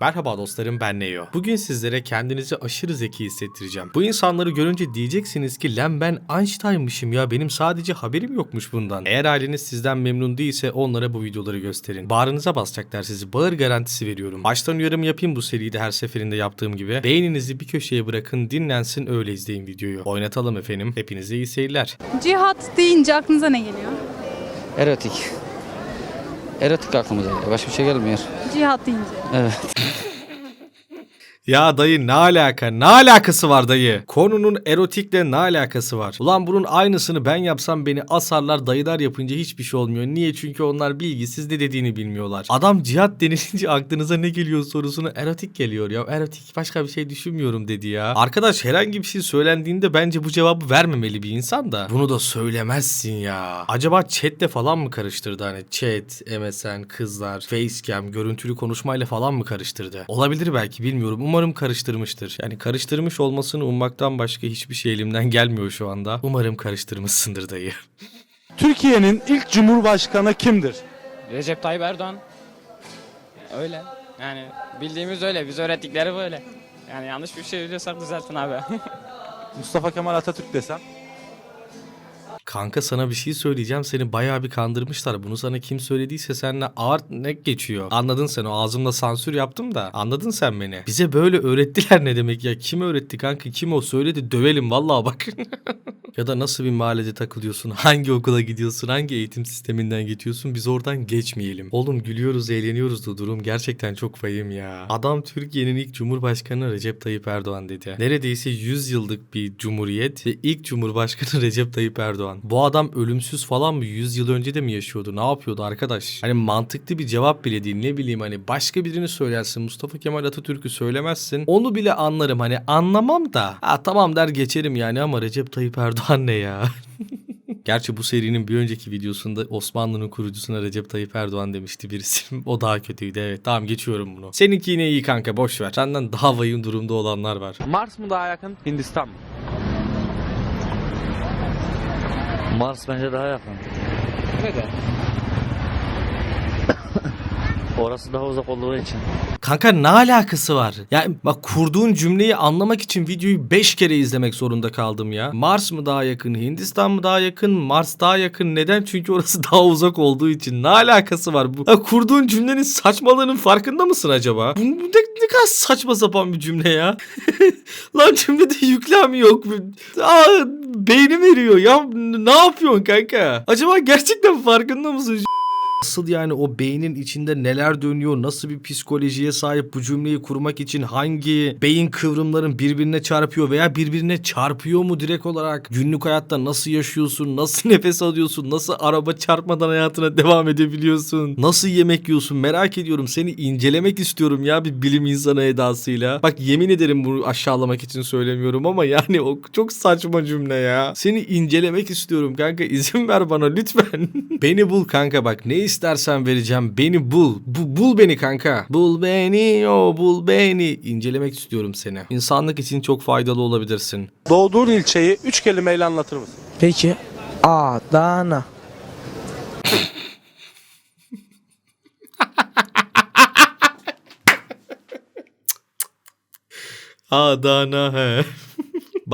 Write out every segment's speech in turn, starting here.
Merhaba dostlarım ben Neo. Bugün sizlere kendinizi aşırı zeki hissettireceğim. Bu insanları görünce diyeceksiniz ki lan ben Einstein'mışım ya benim sadece haberim yokmuş bundan. Eğer aileniz sizden memnun değilse onlara bu videoları gösterin. Bağrınıza basacaklar sizi bağır garantisi veriyorum. Baştan uyarım yapayım bu seride her seferinde yaptığım gibi. Beyninizi bir köşeye bırakın dinlensin öyle izleyin videoyu. Oynatalım efendim. Hepinize iyi seyirler. Cihat deyince aklınıza ne geliyor? Erotik. Erotik aklımıza geliyor. Başka bir şey gelmiyor. Cihat deyince. Evet. Ya dayı ne alaka? Ne alakası var dayı? Konunun erotikle ne alakası var? Ulan bunun aynısını ben yapsam beni asarlar dayılar yapınca hiçbir şey olmuyor. Niye? Çünkü onlar bilgisiz ne dediğini bilmiyorlar. Adam cihat denilince aklınıza ne geliyor sorusunu erotik geliyor ya. Erotik başka bir şey düşünmüyorum dedi ya. Arkadaş herhangi bir şey söylendiğinde bence bu cevabı vermemeli bir insan da. Bunu da söylemezsin ya. Acaba chatle falan mı karıştırdı hani chat, MSN, kızlar, facecam, görüntülü konuşmayla falan mı karıştırdı? Olabilir belki bilmiyorum. Umarım karıştırmıştır. Yani karıştırmış olmasını ummaktan başka hiçbir şey elimden gelmiyor şu anda. Umarım karıştırmışsındır dayı. Türkiye'nin ilk cumhurbaşkanı kimdir? Recep Tayyip Erdoğan. Öyle. Yani bildiğimiz öyle. Biz öğrettikleri böyle. Yani yanlış bir şey biliyorsak düzeltin abi. Mustafa Kemal Atatürk desem. Kanka sana bir şey söyleyeceğim. Seni bayağı bir kandırmışlar. Bunu sana kim söylediyse seninle ağır ne geçiyor. Anladın sen o ağzımda sansür yaptım da. Anladın sen beni. Bize böyle öğrettiler ne demek ya. Kim öğretti kanka? Kim o? Söyledi dövelim vallahi bak. ya da nasıl bir mahallede takılıyorsun? Hangi okula gidiyorsun? Hangi eğitim sisteminden geçiyorsun? Biz oradan geçmeyelim. Oğlum gülüyoruz, eğleniyoruz da durum gerçekten çok vahim ya. Adam Türkiye'nin ilk cumhurbaşkanı Recep Tayyip Erdoğan dedi. Neredeyse 100 yıllık bir cumhuriyet ve ilk cumhurbaşkanı Recep Tayyip Erdoğan. Bu adam ölümsüz falan mı? 100 yıl önce de mi yaşıyordu? Ne yapıyordu arkadaş? Hani mantıklı bir cevap bile değil. Ne bileyim hani başka birini söylersin. Mustafa Kemal Atatürk'ü söylemezsin. Onu bile anlarım. Hani anlamam da. Ha tamam der geçerim yani ama Recep Tayyip Erdoğan ne ya? Gerçi bu serinin bir önceki videosunda Osmanlı'nın kurucusuna Recep Tayyip Erdoğan demişti birisi. o daha kötüydü evet. Tamam geçiyorum bunu. Seninki yine iyi kanka boş ver. Senden daha vahim durumda olanlar var. Mars mı daha yakın, Hindistan mı? Mars bence daha yakın. Neden? Orası daha uzak olduğu için. Kanka ne alakası var? Yani bak kurduğun cümleyi anlamak için videoyu 5 kere izlemek zorunda kaldım ya. Mars mı daha yakın, Hindistan mı daha yakın, Mars daha yakın. Neden? Çünkü orası daha uzak olduğu için. Ne alakası var bu? Ya kurduğun cümlenin saçmalığının farkında mısın acaba? Bu, ne, ne kadar saçma sapan bir cümle ya. Lan cümlede yüklem yok. Aa, beynim eriyor ya. Ne yapıyorsun kanka? Acaba gerçekten farkında mısın? Nasıl yani o beynin içinde neler dönüyor, nasıl bir psikolojiye sahip bu cümleyi kurmak için hangi beyin kıvrımların birbirine çarpıyor veya birbirine çarpıyor mu direkt olarak? Günlük hayatta nasıl yaşıyorsun, nasıl nefes alıyorsun, nasıl araba çarpmadan hayatına devam edebiliyorsun, nasıl yemek yiyorsun merak ediyorum. Seni incelemek istiyorum ya bir bilim insanı edasıyla. Bak yemin ederim bunu aşağılamak için söylemiyorum ama yani o çok saçma cümle ya. Seni incelemek istiyorum kanka izin ver bana lütfen. beni bul kanka bak ne istersen vereceğim beni bul. Bu, bul beni kanka. Bul beni o bul beni. İncelemek istiyorum seni. İnsanlık için çok faydalı olabilirsin. Doğduğun ilçeyi üç kelimeyle anlatır mısın? Peki Adana. Adana he.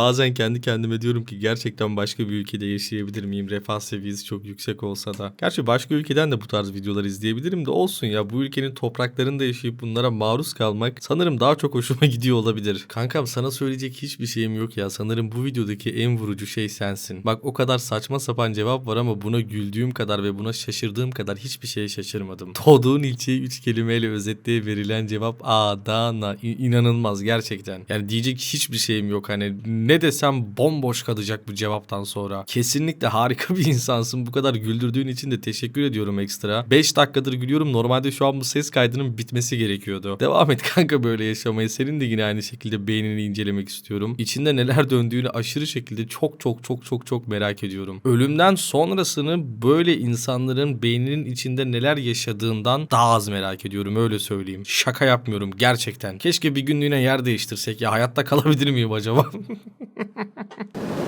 Bazen kendi kendime diyorum ki gerçekten başka bir ülkede yaşayabilir miyim? Refah seviyesi çok yüksek olsa da. Gerçi başka ülkeden de bu tarz videolar izleyebilirim de olsun ya. Bu ülkenin topraklarında yaşayıp bunlara maruz kalmak sanırım daha çok hoşuma gidiyor olabilir. Kankam sana söyleyecek hiçbir şeyim yok ya. Sanırım bu videodaki en vurucu şey sensin. Bak o kadar saçma sapan cevap var ama buna güldüğüm kadar ve buna şaşırdığım kadar hiçbir şeye şaşırmadım. Doğduğun ilçeyi üç kelimeyle özetleye verilen cevap Adana. İ- inanılmaz gerçekten. Yani diyecek hiçbir şeyim yok hani ne desem bomboş kalacak bu cevaptan sonra. Kesinlikle harika bir insansın. Bu kadar güldürdüğün için de teşekkür ediyorum ekstra. 5 dakikadır gülüyorum. Normalde şu an bu ses kaydının bitmesi gerekiyordu. Devam et kanka böyle yaşamayı. Senin de yine aynı şekilde beynini incelemek istiyorum. İçinde neler döndüğünü aşırı şekilde çok çok çok çok çok merak ediyorum. Ölümden sonrasını böyle insanların beyninin içinde neler yaşadığından daha az merak ediyorum öyle söyleyeyim. Şaka yapmıyorum gerçekten. Keşke bir günlüğüne yer değiştirsek ya hayatta kalabilir miyim acaba?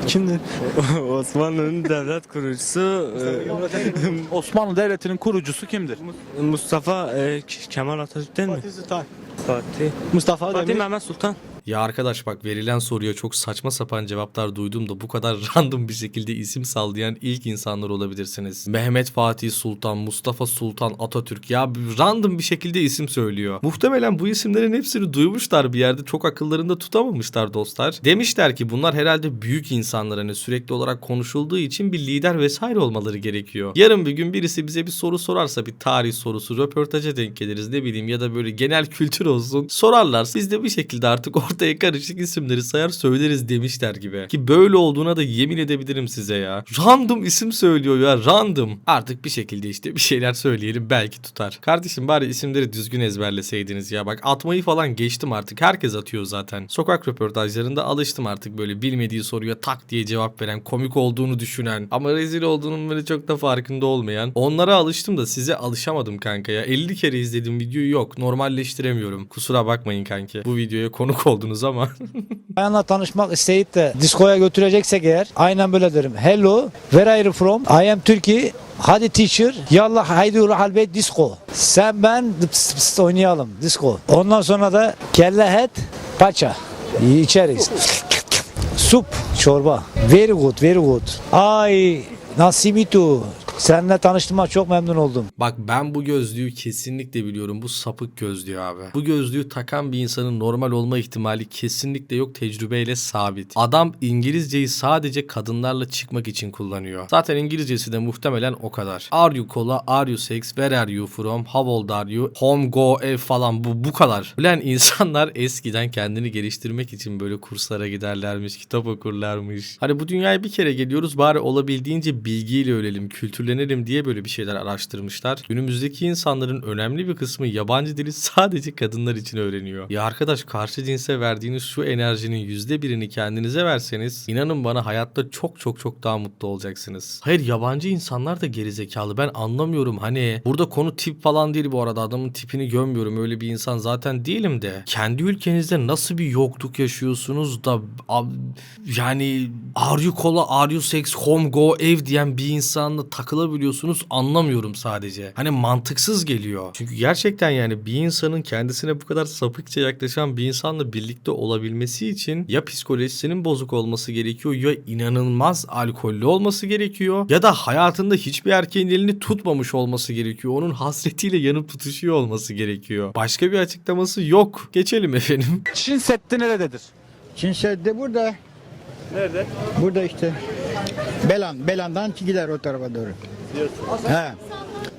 Kimdir? Osmanlı'nın devlet kurucusu Osmanlı Devleti'nin kurucusu kimdir? e, Mustafa e, Kemal Atatürk değil mi? Fatih. Mustafa Fatih Demir. Mehmet Sultan. Ya arkadaş bak verilen soruya çok saçma sapan cevaplar duydum da bu kadar random bir şekilde isim sallayan ilk insanlar olabilirsiniz. Mehmet Fatih Sultan, Mustafa Sultan Atatürk ya random bir şekilde isim söylüyor. Muhtemelen bu isimlerin hepsini duymuşlar bir yerde çok akıllarında tutamamışlar dostlar. Demişler ki bunlar herhalde büyük insanlar hani sürekli olarak konuşulduğu için bir lider vesaire olmaları gerekiyor. Yarın bir gün birisi bize bir soru sorarsa bir tarih sorusu röportaja denk geliriz ne bileyim ya da böyle genel kültür olsun sorarlar. Biz de bir şekilde artık ortaya karışık isimleri sayar söyleriz demişler gibi. Ki böyle olduğuna da yemin edebilirim size ya. Random isim söylüyor ya random. Artık bir şekilde işte bir şeyler söyleyelim belki tutar. Kardeşim bari isimleri düzgün ezberleseydiniz ya. Bak atmayı falan geçtim artık. Herkes atıyor zaten. Sokak röportajlarında alıştım artık böyle bilmediği soruya tak diye cevap veren, komik olduğunu düşünen ama rezil olduğunun böyle çok da farkında olmayan. Onlara alıştım da size alışamadım kanka ya. 50 kere izledim videoyu yok. Normalleştiremiyorum. Kusura bakmayın kanki. Bu videoya konuk oldunuz ama. Bayanla tanışmak isteyip de diskoya götüreceksek eğer aynen böyle derim. Hello, where are you from? I am Turkey. Hadi teacher. Yallah haydi ruhal bey disco. Sen ben dıps dıps oynayalım disco. Ondan sonra da kelle het paça. İçeriz. Sup, çorba. Very good, very good. Ay, nasimitu. Seninle tanıştığıma çok memnun oldum. Bak ben bu gözlüğü kesinlikle biliyorum. Bu sapık gözlüğü abi. Bu gözlüğü takan bir insanın normal olma ihtimali kesinlikle yok tecrübeyle sabit. Adam İngilizceyi sadece kadınlarla çıkmak için kullanıyor. Zaten İngilizcesi de muhtemelen o kadar. Are you cola? Are you sex? Where are you from? How old are you? Home go ev falan bu bu kadar. Bilen insanlar eskiden kendini geliştirmek için böyle kurslara giderlermiş, kitap okurlarmış. Hani bu dünyaya bir kere geliyoruz bari olabildiğince bilgiyle ölelim, kültürlenelim diye böyle bir şeyler araştırmışlar. Günümüzdeki insanların önemli bir kısmı yabancı dili sadece kadınlar için öğreniyor. Ya arkadaş karşı cinse verdiğiniz şu enerjinin yüzde birini kendinize verseniz inanın bana hayatta çok çok çok daha mutlu olacaksınız. Hayır yabancı insanlar da gerizekalı ben anlamıyorum hani burada konu tip falan değil bu arada adamın tipini gömmüyorum öyle bir insan zaten değilim de kendi ülkenizde nasıl bir yokluk yaşıyorsunuz da yani are you cola are you sex home go ev diyen bir insanla takılabiliyorsunuz anlamıyorum sadece. Hani mantıksız geliyor. Çünkü gerçekten yani bir insanın kendisine bu kadar sapıkça yaklaşan bir insanla birlikte olabilmesi için ya psikolojisinin bozuk olması gerekiyor ya inanılmaz alkollü olması gerekiyor ya da hayatında hiçbir erkeğin elini tutmamış olması gerekiyor. Onun hasretiyle yanıp tutuşuyor olması gerekiyor. Başka bir açıklaması yok. Geçelim efendim. Çin Seddi nerededir? Çin Seddi burada. Nerede? Burada işte. Belan, Belan'dan gider o tarafa doğru. He,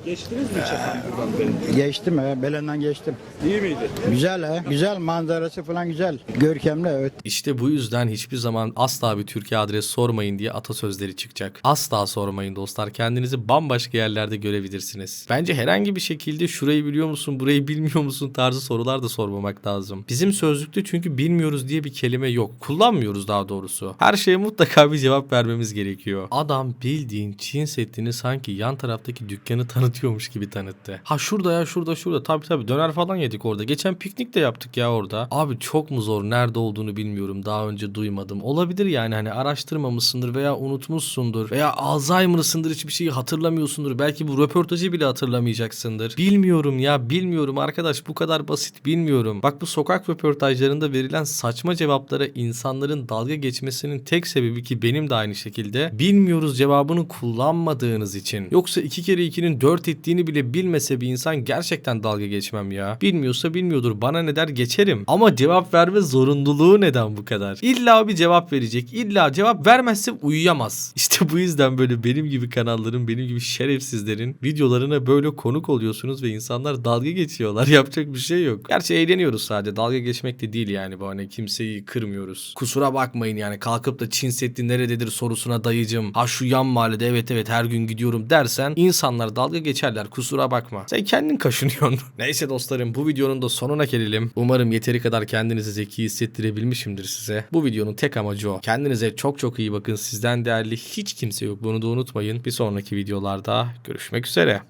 Geçtiniz mi hiç efendim buradan? geçtim he, Belan'dan geçtim. İyi miydi? Güzel he, güzel manzarası falan güzel. Görkemli evet. İşte bu yüzden hiçbir zaman asla bir Türkiye adresi sormayın diye atasözleri çıkacak. Asla sormayın dostlar. Kendinizi bambaşka yerlerde görebilirsiniz. Bence herhangi bir şekilde şurayı biliyor musun, burayı bilmiyor musun tarzı sorular da sormamak lazım. Bizim sözlükte çünkü bilmiyoruz diye bir kelime yok. Kullanmıyoruz daha doğrusu. Her şeye mutlaka bir cevap vermemiz gerekiyor. Adam bildiğin Çin Seddi'ni sanki yan taraftaki dükkanı anlatıyormuş gibi tanıttı. Ha şurada ya şurada şurada. Tabii tabii döner falan yedik orada. Geçen piknik de yaptık ya orada. Abi çok mu zor? Nerede olduğunu bilmiyorum. Daha önce duymadım. Olabilir yani hani araştırmamışsındır veya unutmuşsundur veya Alzheimer'sındır hiçbir şeyi hatırlamıyorsundur. Belki bu röportajı bile hatırlamayacaksındır. Bilmiyorum ya bilmiyorum arkadaş bu kadar basit bilmiyorum. Bak bu sokak röportajlarında verilen saçma cevaplara insanların dalga geçmesinin tek sebebi ki benim de aynı şekilde bilmiyoruz cevabını kullanmadığınız için. Yoksa 2 kere 2'nin 4 flört ettiğini bile bilmese bir insan gerçekten dalga geçmem ya. Bilmiyorsa bilmiyordur bana ne der geçerim. Ama cevap verme zorunluluğu neden bu kadar? İlla bir cevap verecek. İlla cevap vermezse uyuyamaz. İşte bu yüzden böyle benim gibi kanalların, benim gibi şerefsizlerin videolarına böyle konuk oluyorsunuz ve insanlar dalga geçiyorlar. Yapacak bir şey yok. Gerçi eğleniyoruz sadece. Dalga geçmek de değil yani bu hani kimseyi kırmıyoruz. Kusura bakmayın yani kalkıp da Çin Seddi nerededir sorusuna dayıcım. Ha şu yan mahallede evet evet her gün gidiyorum dersen insanlar dalga geç geçerler kusura bakma. Sen kendin kaşınıyorsun. Neyse dostlarım bu videonun da sonuna gelelim. Umarım yeteri kadar kendinizi zeki hissettirebilmişimdir size. Bu videonun tek amacı o. Kendinize çok çok iyi bakın. Sizden değerli hiç kimse yok. Bunu da unutmayın. Bir sonraki videolarda görüşmek üzere.